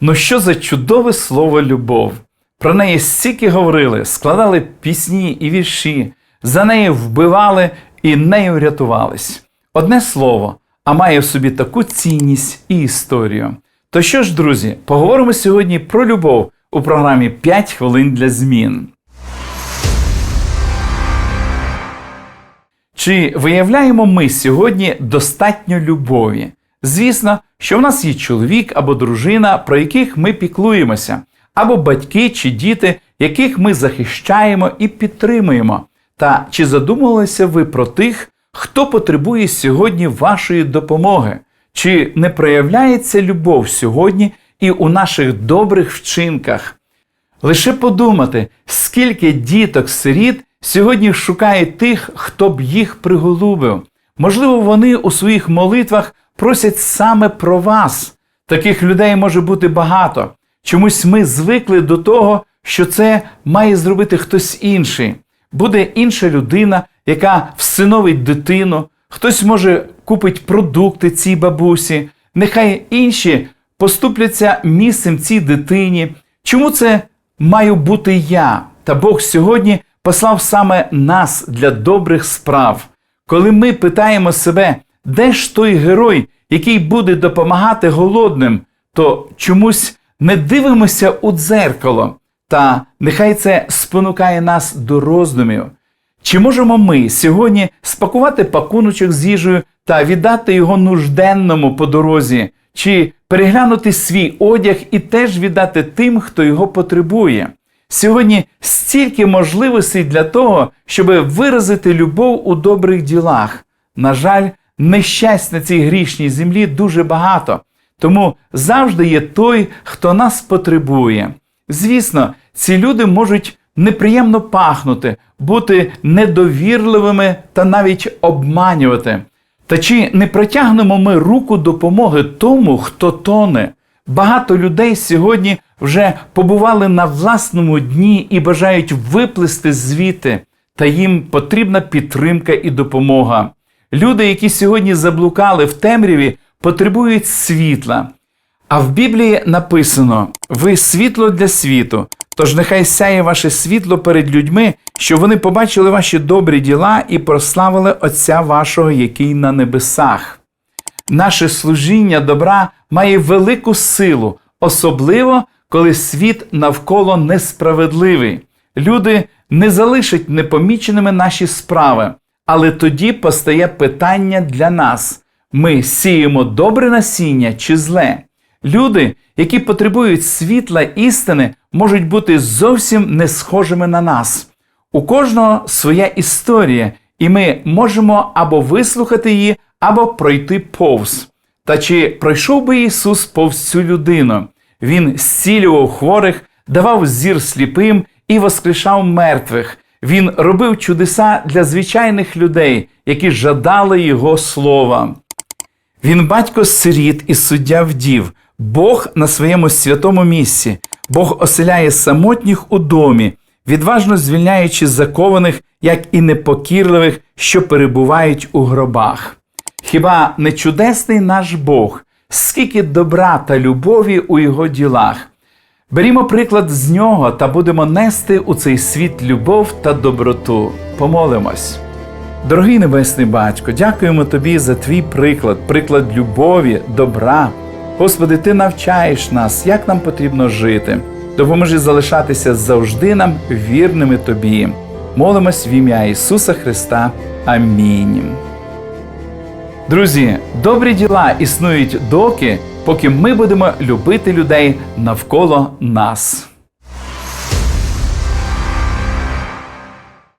Ну що за чудове слово любов? Про неї стільки говорили, складали пісні і вірші, за нею вбивали і нею рятувались. Одне слово, а має в собі таку цінність і історію. То що ж, друзі, поговоримо сьогодні про любов у програмі «5 хвилин для змін. Чи виявляємо ми сьогодні достатньо любові? Звісно, що в нас є чоловік або дружина, про яких ми піклуємося, або батьки чи діти, яких ми захищаємо і підтримуємо. Та чи задумувалися ви про тих, хто потребує сьогодні вашої допомоги? Чи не проявляється любов сьогодні і у наших добрих вчинках? Лише подумати, скільки діток-сиріт сьогодні шукають тих, хто б їх приголубив. Можливо, вони у своїх молитвах просять саме про вас. Таких людей може бути багато. Чомусь ми звикли до того, що це має зробити хтось інший. Буде інша людина, яка всиновить дитину, хтось може купить продукти цій бабусі, нехай інші поступляться місцем цій дитині. Чому це маю бути я? Та Бог сьогодні послав саме нас для добрих справ. Коли ми питаємо себе, де ж той герой, який буде допомагати голодним, то чомусь не дивимося у дзеркало, та нехай це спонукає нас до роздумів. Чи можемо ми сьогодні спакувати пакуночок з їжею та віддати його нужденному по дорозі, чи переглянути свій одяг і теж віддати тим, хто його потребує? Сьогодні стільки можливостей для того, щоб виразити любов у добрих ділах. На жаль, нещасть на цій грішній землі дуже багато, тому завжди є той, хто нас потребує. Звісно, ці люди можуть неприємно пахнути, бути недовірливими та навіть обманювати. Та чи не протягнемо ми руку допомоги тому, хто тоне? Багато людей сьогодні вже побували на власному дні і бажають виплисти звідти, та їм потрібна підтримка і допомога. Люди, які сьогодні заблукали в темряві, потребують світла. А в Біблії написано: ви світло для світу. Тож нехай сяє ваше світло перед людьми, щоб вони побачили ваші добрі діла і прославили Отця вашого, який на небесах. Наше служіння добра має велику силу, особливо коли світ навколо несправедливий. Люди не залишать непоміченими наші справи, але тоді постає питання для нас: ми сіємо добре насіння чи зле? Люди, які потребують світла істини, можуть бути зовсім не схожими на нас. У кожного своя історія, і ми можемо або вислухати її, або пройти повз. Та чи пройшов би Ісус повз цю людину? Він зцілював хворих, давав зір сліпим і воскрешав мертвих. Він робив чудеса для звичайних людей, які жадали Його слова. Він батько сиріт і суддя вдів, Бог на своєму святому місці, Бог оселяє самотніх у домі, відважно звільняючи закованих, як і непокірливих, що перебувають у гробах. Хіба не чудесний наш Бог, скільки добра та любові у його ділах? Берімо приклад з нього та будемо нести у цей світ любов та доброту. Помолимось. Дорогий Небесний Батько, дякуємо Тобі за твій приклад, приклад любові, добра. Господи, Ти навчаєш нас, як нам потрібно жити. Допоможи залишатися завжди нам вірними Тобі. Молимось в ім'я Ісуса Христа. Амінь. Друзі, добрі діла існують доки, поки ми будемо любити людей навколо нас.